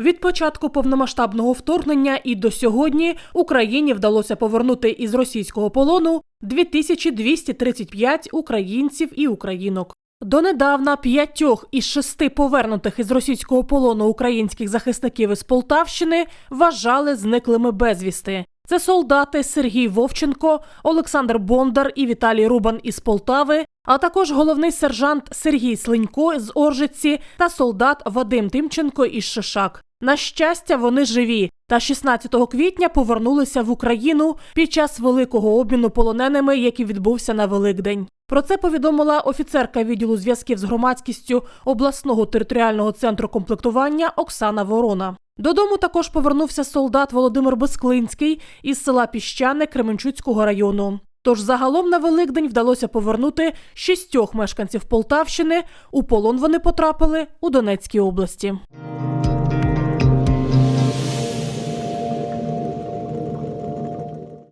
Від початку повномасштабного вторгнення і до сьогодні Україні вдалося повернути із російського полону 2235 українців і українок. Донедавна п'ятьох із шести повернутих із російського полону українських захисників із Полтавщини вважали зниклими безвісти. Це солдати Сергій Вовченко, Олександр Бондар і Віталій Рубан із Полтави, а також головний сержант Сергій Слинько з Оржиці та солдат Вадим Тимченко із Шишак. На щастя, вони живі та 16 квітня повернулися в Україну під час великого обміну полоненими, який відбувся на Великдень. Про це повідомила офіцерка відділу зв'язків з громадськістю обласного територіального центру комплектування Оксана Ворона. Додому також повернувся солдат Володимир Безклинський із села Піщане Кременчуцького району. Тож загалом на Великдень вдалося повернути шістьох мешканців Полтавщини. У полон вони потрапили у Донецькій області.